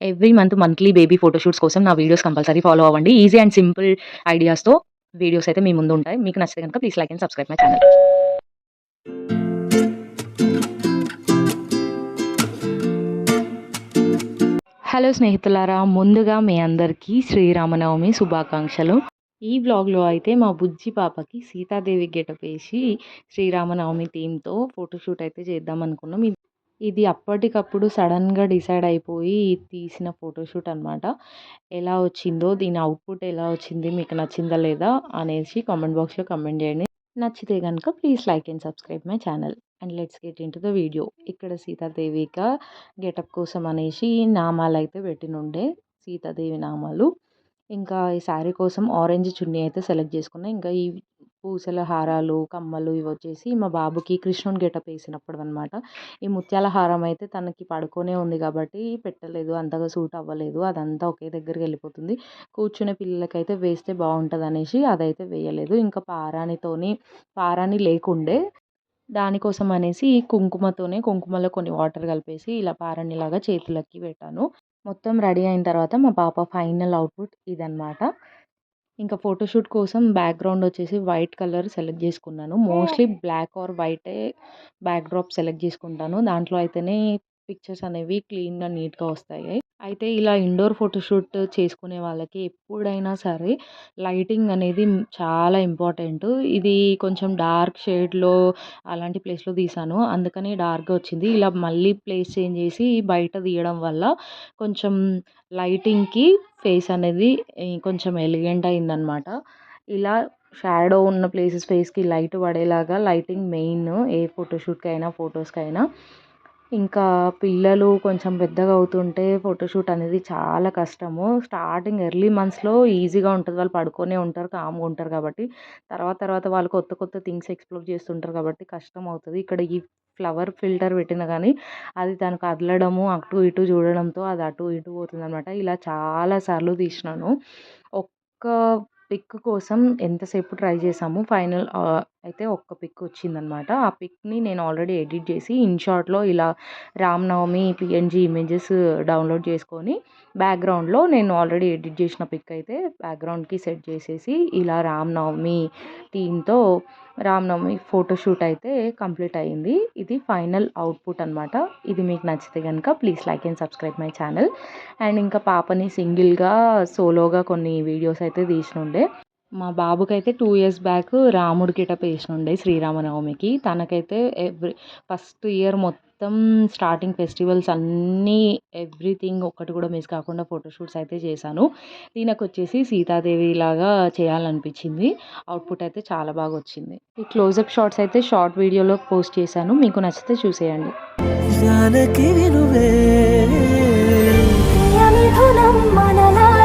Every month monthly baby photoshoots కోసం నా videos compulsory follow అవ్వండి. ఈజీ అండ్ సింపుల్ ఐడియాస్తో వీడియోస్ అయితే మీ ముందు ఉంటాయి. మీకు నచ్చితే కనుక please like and subscribe my channel hello స్నేహితులారా ముందుగా మీ అందరికీ శ్రీరామనవమి శుభాకాంక్షలు. ఈ వ్లాగ్లో అయితే మా బుజ్జి పాపకి సీతాదేవి గెటప్ వేసి శ్రీరామనవమి థీమ్తో ఫోటోషూట్ అయితే చేద్దాం అనుకున్నాం. ఇది- అప్పటికప్పుడు సడన్గా డిసైడ్ అయిపోయి తీసిన ఫోటోషూట్ అనమాట ఎలా వచ్చిందో దీని అవుట్పుట్ ఎలా వచ్చింది మీకు నచ్చిందా లేదా అనేసి కామెంట్ బాక్స్లో కమెంట్ చేయండి. నచ్చితే కనుక please like and subscribe my channel and let's get into the video. ఇక్కడ సీతాదేవిక గెటప్ కోసం అనేసి నామాలు అయితే పెట్టినుండే సీతాదేవి నామాలు. ఇంకా ఈ శారీ కోసం ఆరెంజ్ చున్నీ అయితే సెలెక్ట్ చేసుకున్నా. ఇంకా ఈ పూసల హారాలు కమ్మలు ఇవి వచ్చేసి మా బాబుకి కృష్ణుని గెటప్ వేసినప్పుడు అనమాట ఈ ముత్యాల హారం అయితే తనకి పడుకొనే ఉంది కాబట్టి పెట్టలేదు అంతగా సూట్ అవ్వలేదు. అదంతా ఒకే దగ్గరికి వెళ్ళిపోతుంది. కూర్చునే పిల్లలకైతే వేస్తే బాగుంటుంది అనేసి అదైతే వేయలేదు. ఇంకా పారాణితోని పారాణి లేకుండే దానికోసం అనేసి కుంకుమతోనే కుంకుమలో కొన్ని వాటర్ కలిపేసి ఇలా పారణిలాగా చేతులకి పెట్టాను. మొత్తం రెడీ అయిన తర్వాత మా పాప ఫైనల్ అవుట్పుట్ ఇదనమాట ఇంకా ఫోటోషూట్ కోసం బ్యాక్గ్రౌండ్ వచ్చేసి వైట్ కలర్ సెలెక్ట్ చేసుకున్నాను. మోస్ట్లీ బ్లాక్ ఆర్ వైటే బ్యాక్ డ్రాప్ సెలెక్ట్ చేసుకుంటాను. దాంట్లో అయితేనే పిక్చర్స్ అనేవి క్లీన్గా నీట్గా వస్తాయి. అయితే ఇలా ఇండోర్ ఫోటోషూట్ చేసుకునే వాళ్ళకి ఎప్పుడైనా సరే లైటింగ్ అనేది చాలా ఇంపార్టెంట్. ఇది కొంచెం డార్క్ షేడ్లో అలాంటి ప్లేస్లో తీసాను. అందుకని డార్క్గా వచ్చింది. ఇలా మళ్ళీ ప్లేస్ చేంజ్ చేసి బయట తీయడం వల్ల కొంచెం లైటింగ్కి ఫేస్ అనేది కొంచెం ఎలిగెంట్ అయిందనమాట ఇలా షాడో ఉన్న ప్లేసెస్ ఫేస్కి లైట్ పడేలాగా లైటింగ్ మెయిన్ ఏ ఫోటోషూట్కి అయినా ఫొటోస్కి అయినా ఇంకా పిల్లలు కొంచెం పెద్దగా అవుతుంటే ఫోటోషూట్ అనేది చాలా కష్టము. స్టార్టింగ్ ఎర్లీ మంత్స్లో ఈజీగా ఉంటుంది. వాళ్ళు పడుకొనే ఉంటారు కామ్గా ఉంటారు కాబట్టి. తర్వాత తర్వాత వాళ్ళు కొత్త కొత్త థింగ్స్ ఎక్స్ప్లోర్ చేస్తుంటారు కాబట్టి కష్టం అవుతుంది. ఇక్కడ ఈ ఫ్లవర్ ఫిల్టర్ పెట్టినా కానీ అది దానికి కదలడము అటు ఇటు చూడడంతో అది అటు ఇటు పోతుందనమాట ఇలా చాలా సార్లు తీసినాను. ఒక్క పిక్ కోసం ఎంతసేపు ట్రై చేసాము? ఫైనల్ అయితే ఒక్క పిక్ వచ్చిందనమాట. ఆ పిక్ని నేను ఆల్రెడీ ఎడిట్ చేసి ఇన్షార్ట్లో ఇలా రామ్నవమి పిఎన్జీ ఇమేజెస్ డౌన్లోడ్ చేసుకొని బ్యాక్గ్రౌండ్లో నేను ఆల్రెడీ ఎడిట్ చేసిన పిక్ అయితే బ్యాక్గ్రౌండ్కి సెట్ చేసేసి ఇలా రామ్నవమి థీమ్తో రామ్నవమి ఫోటోషూట్ అయితే కంప్లీట్ అయ్యింది ఇది ఫైనల్ అవుట్పుట్ అనమాట. ఇది మీకు నచ్చితే కనుక please like and subscribe my channel. And ఇంకా పాపని సింగిల్గా సోలోగా కొన్ని వీడియోస్ అయితే తీసినుండే. మా బాబుకైతే టూ ఇయర్స్ బ్యాక్ రాముడి గిటప్ వేసినుండే శ్రీరామనవమికి. తనకైతే ఎవ్రీ ఫస్ట్ ఇయర్ మొత్తం స్టార్టింగ్ ఫెస్టివల్స్ అన్నీ ఎవ్రీథింగ్ ఒక్కటి కూడా మిస్ కాకుండా ఫోటోషూట్స్ అయితే చేశాను. దీనికి వచ్చేసి సీతాదేవి లాగా చేయాలనిపించింది. అవుట్పుట్ అయితే చాలా బాగా వచ్చింది. ఈ క్లోజప్ షార్ట్స్ అయితే షార్ట్ వీడియోలో పోస్ట్ చేశాను. మీకు నచ్చితే చూసేయండి. జానకి వినువే యమిథునం మనలా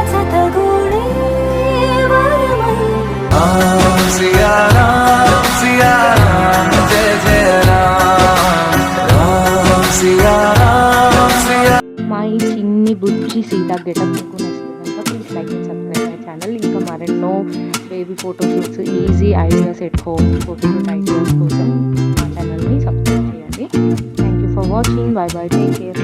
సీత గెటప్ మీకు నచ్చింది కనుక please like and subscribe my channel ఇంకా మరెన్నో baby photoshoots easy ideas at home photoshoot ideas కోసం మా ఛానల్ని సబ్స్క్రైబ్ చేయండి. Thank you for watching bye bye take care